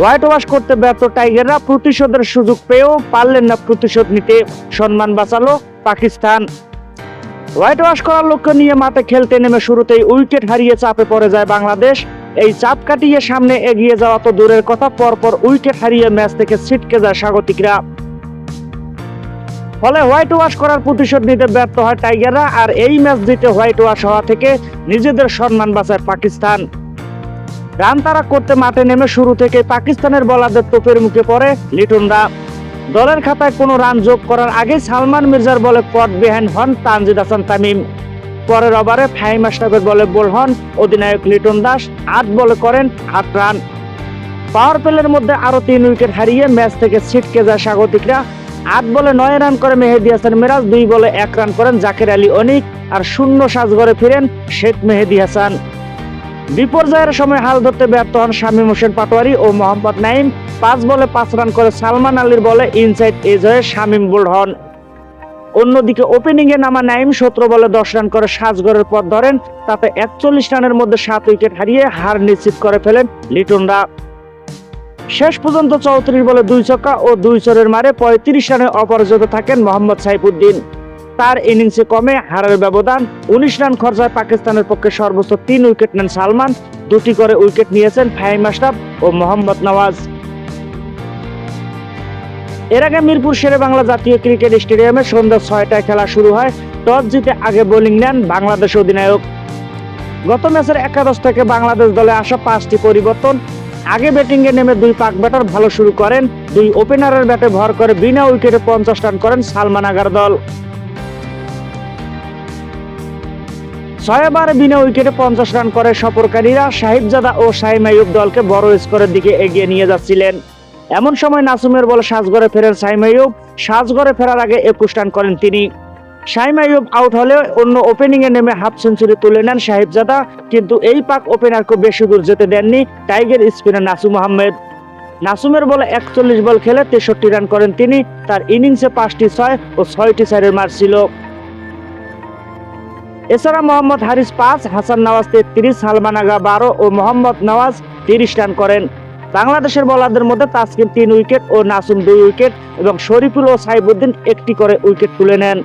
White wash করতে ব্যর্থ টাইগাররা প্রতিশোধের সুযোগ পেয়েও পারলেন না প্রতিশোধ নিতে, সম্মান বাঁচালো পাকিস্তান। হোয়াইট ওয়াশ করার লক্ষ্য নিয়ে মাঠে খেলতে নেমে শুরুতেই উইকেট হারিয়ে চাপে পড়ে যায় বাংলাদেশ। এই চাপ কাটিয়ে সামনে এগিয়ে যাওয়া তো দূরের কথা, পরপর উইকেট হারিয়ে ম্যাচ থেকে ছিটকে যায় স্বাগতিকরা। ফলে হোয়াইট ওয়াশ করার প্রতিশোধ নিতে ব্যর্থ হয় টাইগাররা, আর এই ম্যাচ জিতে হোয়াইট ওয়াশ হওয়া থেকে নিজেদের সম্মান বাঁচায় পাকিস্তান। রান তারা করতে মাঠে নেমে শুরু থেকে পাকিস্তানের বলারদের তোপের মুখে পড়ে লিটনরা। দলের খাতায় কোনো রান যোগ করার আগে সালমান মির্জার বলে পট বিহাইন্ড হন তানজিদ হাসান তামিম। পরের ওভারে ফাহিম আশরাফের বলে বোল হন অধিনায়ক লিটন দাস। আট বলে করেন আট রান। পাওয়ার প্লের মধ্যে আরও তিন উইকেট হারিয়ে ম্যাচ থেকে ছিটকে যায় স্বাগতিকরা। আট বলে নয় রান করে মেহেদি হাসান মিরাজ, দুই বলে এক রান করেন জাকের আলী অনিক। আর শূন্য সাজঘরে ফিরেন শেখ মেহেদি হাসান। বিপর্যয়ের সময় হাল ধরতে ব্যর্থ হন শামীম হোসেন পাটোয়ারি ও মোহাম্মদ নাইম পাঁচ বলে পাঁচ রান করে সালমান আলীর বলে ইনসাইড এজ হয়ে শামীম বোল্ড হন। অন্যদিকে ওপেনিং এ নামা নাইম সতেরো বলে দশ রান করে সাজগড়ের পথ ধরেন। তাতে একচল্লিশ রানের মধ্যে সাত উইকেট হারিয়ে হার নিশ্চিত করে ফেলেন লিটনরা। শেষ পর্যন্ত চৌত্রিশ বলে দুই ছক্কা ও দুই চরের মারে পঁয়ত্রিশ রানে অপরাজিত থাকেন মোহাম্মদ সাইফুদ্দিন। তার ইনিংসে কমে হারের ব্যবধান। উনিশ রান খরচায় পাকিস্তানের পক্ষে সর্বোচ্চ তিন উইকেট নেন সালমান। দুটি করে উইকেট নিয়েছেন ফাহিম আশরাফ ও মোহাম্মদ নওয়াজ। এর আগে মিরপুর শেরে বাংলা জাতীয় ক্রিকেট স্টেডিয়ামে সন্ধ্যা ছয়টায় খেলা শুরু হয়। টস জিতে আগে বোলিং নেন বাংলাদেশ অধিনায়ক। গত ম্যাচের একাদশ থেকে বাংলাদেশ দলে আসা পাঁচটি পরিবর্তন। আগে ব্যাটিংয়ে নেমে দুই পাক ব্যাটার ভালো শুরু করেন। দুই ওপেনারের ব্যাটে ভর করে বিনা উইকেটে পঞ্চাশ রান করেন সালমান আগার দল ছয়বার বিনা উইকেটে পঞ্চাশ রান করে সফরকারীরা সাহিবজাদা ও শাহিম আইয়ুব দলকে বড় স্কোরের দিকে এগিয়ে নিয়ে যাচ্ছিলেন। এমন সময় নাসুমের বলে সাজগড়ে ফেরেন শাহিম আইয়ুব। সাজগড়ে ফেরার আগে একুশ রান করেন তিনি। শাহিম আইয়ুব আউট হলে অন্য ওপেনিং এ নেমে হাফ সেঞ্চুরি তুলে নেন সাহিবজাদা, কিন্তু এই পাক ওপেনারকে বেশি দূর যেতে দেননি টাইগার স্পিনার নাসুম আহমেদ নাসুমের বলে একচল্লিশ বল খেলে তেষট্টি রান করেন তিনি, তার ইনিংসে পাঁচটি ছয় ও ছয়টি চারের মার ছিল। এছাড়া মোহাম্মদ হারিস পাঁচ, হাসান নওয়াজ তেত্রিশ, সালমান আগা বারো ও মোহাম্মদ নওয়াজ তিরিশ রান করেন। বাংলাদেশের বোলারদের মধ্যে তাসকিম তিন উইকেট ও নাসুম দুই উইকেট এবং শরীফুল ও সাইবুদ্দিন একটি করে উইকেট তুলে নেন।